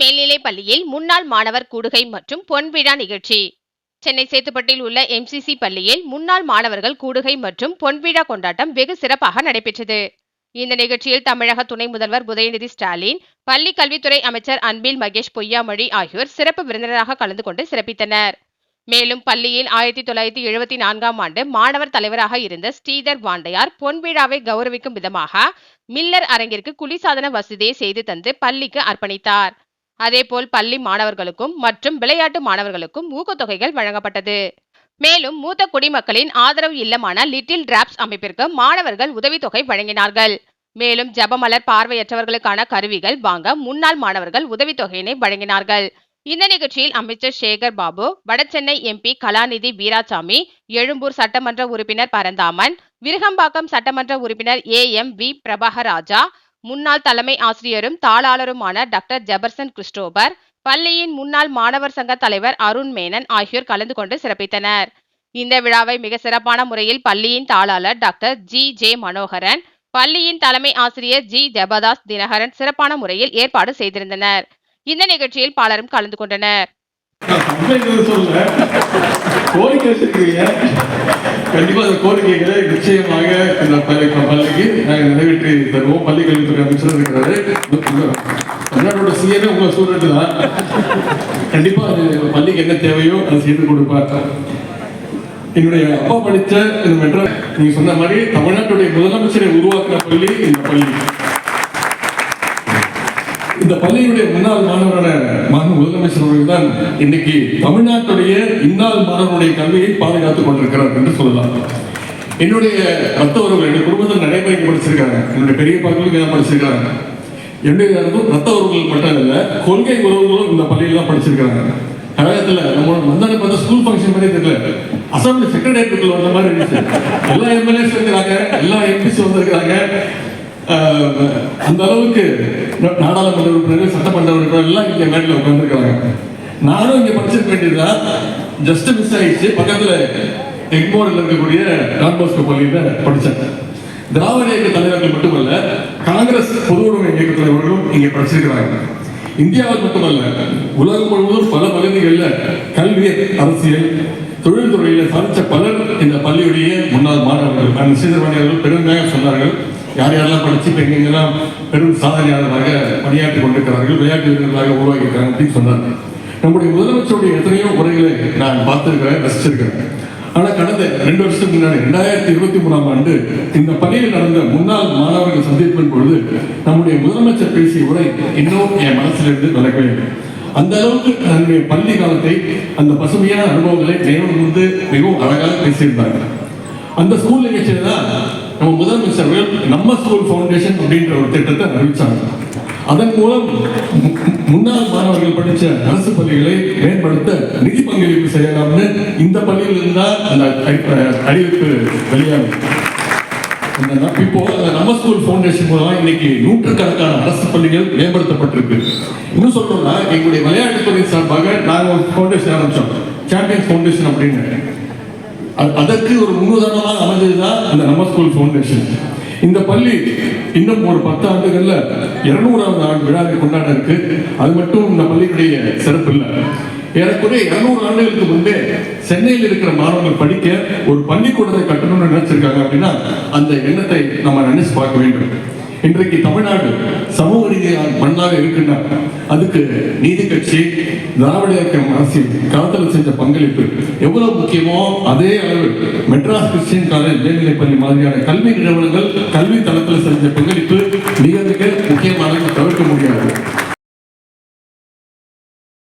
மேல்நிலைப் பள்ளியில் முன்னாள் மாணவர் கூடுகை மற்றும் பொன்விழா நிகழ்ச்சி. சென்னை சேத்துப்பட்டில் உள்ள எம்சிசி பள்ளியில் முன்னாள் மாணவர்கள் கூடுகை மற்றும் பொன்விழா கொண்டாட்டம் வெகு சிறப்பாக நடைபெற்றது. இந்த நிகழ்ச்சியில் தமிழக துணை முதல்வர் உதயநிதி ஸ்டாலின் பள்ளி கல்வித்துறை அமைச்சர் அன்பில் மகேஷ் பொய்யாமொழி ஆகியோர் சிறப்பு விருந்தினராக கலந்து கொண்டு சிறப்பித்தனர். மேலும் பள்ளியில் ஆயிரத்தி தொள்ளாயிரத்தி எழுபத்தி நான்காம் ஆண்டு மாணவர் தலைவராக இருந்த ஸ்ரீதர் வாண்டையார் பொன்விழாவை கௌரவிக்கும் விதமாக மில்லர் அரங்கிற்கு குளிர்சாதன வசதியை செய்து தந்து பள்ளிக்கு அர்ப்பணித்தார். அதேபோல் பள்ளி மாணவர்களுக்கும் மற்றும் விளையாட்டு மாணவர்களுக்கும் ஊக்கத்தொகைகள் வழங்கப்பட்டது. மேலும் மூத்த குடிமக்களின் ஆதரவு இல்லமான லிட்டில் டிராப்ஸ் அமைப்பிற்கு மாணவர்கள் உதவித்தொகை வழங்கினார்கள். மேலும் ஜபமலர் பார்வையற்றவர்களுக்கான கருவிகள் வாங்க முன்னாள் மாணவர்கள் உதவித்தொகையினை வழங்கினார்கள். இந்த நிகழ்ச்சியில் அமைச்சர் சேகர் பாபு வடசென்னை எம்பி கலாநிதி வீராசாமி எழும்பூர் சட்டமன்ற உறுப்பினர் பரந்தாமன் விருகம்பாக்கம் சட்டமன்ற உறுப்பினர் ஏ எம் வி பிரபாகராஜா முன்னாள் தலைமை ஆசிரியரும் தாளாளருமான டாக்டர் ஜெபர்சன் கிறிஸ்டோபர் பள்ளியின் முன்னாள் மாணவர் சங்க தலைவர் அருண் மேனன் ஆகியோர் கலந்து கொண்டு சிறப்பித்தனர். இந்த விழாவை மிக சிறப்பான முறையில் பள்ளியின் தாளாளர் டாக்டர் ஜி. ஜே. மனோகரன் பள்ளியின் தலைமை ஆசிரியர் ஜி. ஜெபதாஸ் தினகரன் சிறப்பான முறையில் ஏற்பாடு செய்திருந்தனர். இந்த நிகழ்ச்சியில் பலரும் கலந்து கொண்டனர். கோரிக்கை கோரிக்கைகளை நிச்சயமாக பள்ளிக்கு நாங்கள் நிறைவேற்றி தருவோம் பள்ளி கல்வித்துறை அமைச்சர் இருக்கிறாரு தமிழ்நாட்டோட சிஎமே உங்க ஸ்டூடெண்ட் தான் கண்டிப்பா அது பள்ளிக்கு என்ன தேவையோ அதை செய்து கொடுப்பார். என்னுடைய அப்பா படித்த இந்த மெட்ரோ நீங்க சொன்ன மாதிரி தமிழ்நாட்டுடைய முதலமைச்சரை உருவாக்குற பள்ளி இந்த பள்ளி. இந்த பள்ளியினுடைய முன்னாள் மாணவரான மகன் முதலமைச்சர் அவர்கள் தான் இன்னைக்கு தமிழ்நாட்டுடைய இந்நாள் மாணவருடைய கல்வியை பாதுகாத்துக் கொண்டிருக்கிறார் என்று சொல்லலாம். என்னுடைய மற்ற என்னுடைய குடும்பத்தில் நிறைய பேர் படிச்சிருக்காங்க. என்னுடைய பெரிய பகுதிக்கு தான் படிச்சிருக்காங்க. என்னுடைய ரத்த உறவுகள் மட்டும் இல்லை கொள்கை உறவுகளும் இந்த பள்ளியில் தான் படிச்சிருக்காங்க. கழகத்தில் நம்ம வந்தாலே பார்த்தா ஸ்கூல் ஃபங்க்ஷன் மாதிரி தெரியல. அசம்பிளி செக்ரட்டேரியட்டுக்குள்ள வந்த மாதிரி இருந்துச்சு. எல்லா எம்எல்ஏஸ் இருக்கிறாங்க எல்லா எம்பிஸ் வந்திருக்கிறாங்க அந்த அளவுக்கு நாடாளுமன்ற உறுப்பினர்கள் சட்டமன்ற உறுப்பினர்கள் எல்லாம் இங்கே மேடையில் உட்காந்துருக்காங்க நானும் இங்கே படிச்சிருக்க வேண்டியதுதான் ஜஸ்ட் மிஸ் ஆயிடுச்சு. பக்கத்தில் எக்மோரில் இருக்கக்கூடிய டான்போஸ்கோ பள்ளியில் படித்தேன் திராவிட இயக்க தலைவர்கள் மட்டுமல்ல காங்கிரஸ் பொது உடைமை இயக்க தலைவர்களும் இங்கே படிச்சிருக்கிறாங்க. இந்தியாவில் மட்டுமல்ல உலகம் முழுவதும் பல பகுதிகளில் கல்வி அரசியல் தொழில்துறையில் சாதிச்ச பலர் இந்த பள்ளியுடைய முன்னாள் மாணவர்கள் அந்த ஸ்ரீதர்வாணி பெருமையாக சொன்னார்கள். யார் யாரெல்லாம் படித்து இப்போ எங்கெங்கெல்லாம் பெரும் சாதனையாளராக பணியாற்றி கொண்டிருக்கிறார்கள் விளையாட்டு வீரர்களாக உருவாக்கியிருக்கிறாங்க அப்படின்னு சொன்னார் நம்முடைய முதலமைச்சருடைய எத்தனையோ உரைகளை நான் பார்த்துருக்கிறேன் ரசிச்சிருக்கிறேன். ஆனால் கடந்த ரெண்டு வருஷத்துக்கு முன்னாடி ரெண்டாயிரத்தி இருபத்தி மூணாம் ஆண்டு இந்த பள்ளியில் நடந்த முன்னாள் மாணவர்கள் சந்திப்பின் பொழுது நம்முடைய முதலமைச்சர் பேசிய உரை இன்னும் என் மனசிலிருந்து விலகவே அந்த அளவுக்கு தன்னுடைய பள்ளி காலத்தை அந்த பசுமையான அனுபவங்களை நினைவு வந்து மிகவும் அழகாக பேசியிருந்தாங்க அந்த ஸ்கூல் நிகழ்ச்சியில தான் நம்ம முதலமைச்சர் நம்ம ஸ்கூல் ஃபவுண்டேஷன் அப்படின்ற ஒரு திட்டத்தை அறிவிச்சாங்க. அதன் மூலம் முன்னாள் மாணவர்கள் படிச்ச அரசு பள்ளிகளை மேம்படுத்த நிதி பங்களிப்பு செய்யலாம்னு இந்த பள்ளியில் இருந்தால் அந்த அறிவிப்பு வெளியாகும். இப்போ அந்த நம்ம ஸ்கூல் ஃபவுண்டேஷன் மூலமா இன்னைக்கு நூற்றுக்கணக்கான அரசு பள்ளிகள் மேம்படுத்தப்பட்டிருக்கு. இன்னும் சொல்லணும்னா எங்களுடைய விளையாட்டுத்துறை சார்பாக நாங்கள் ஒரு ஃபவுண்டேஷன் ஆரம்பிச்சோம். சாம்பியன்ஸ் ஃபவுண்டேஷன் அப்படின்னு. அதற்கு ஒரு முன்னுதாரணமாக அமைஞ்சதுதான் அந்த நம்ம ஸ்கூல் ஃபவுண்டேஷன் இந்த பள்ளி இன்னும் ஒரு பத்து ஆண்டுகள்ல இருநூறாவது ஆண்டு விழாவை கொண்டாட இருக்கு அது மட்டும் இந்த பள்ளியுடைய சிறப்பு இல்லை. ஏறக்குறைய இருநூறு ஆண்டுகளுக்கு முன்பே சென்னையில் இருக்கிற மாணவர்கள் படிக்க ஒரு பள்ளிக்கூடத்தை கட்டணும்னு நினைச்சிருக்காங்க அப்படின்னா அந்த எண்ணத்தை நம்ம நினைச்சு பார்க்க வேண்டும். இன்றைக்கு தமிழ்நாடு சமூக ரீதியான மண்ணாக இருக்கின்ற அதுக்கு நீதி கட்சி திராவிட இயக்கம் அரசியல் காலத்தில் செஞ்ச பங்களிப்பு எவ்வளவு முக்கியமோ அதே அளவு மெட்ராஸ் கிறிஸ்டியன் காலேஜ் மேல்நிலைப்பள்ளி மாதிரியான கல்வி நிறுவனங்கள் கல்வி தளத்தில் செஞ்ச பங்களிப்பு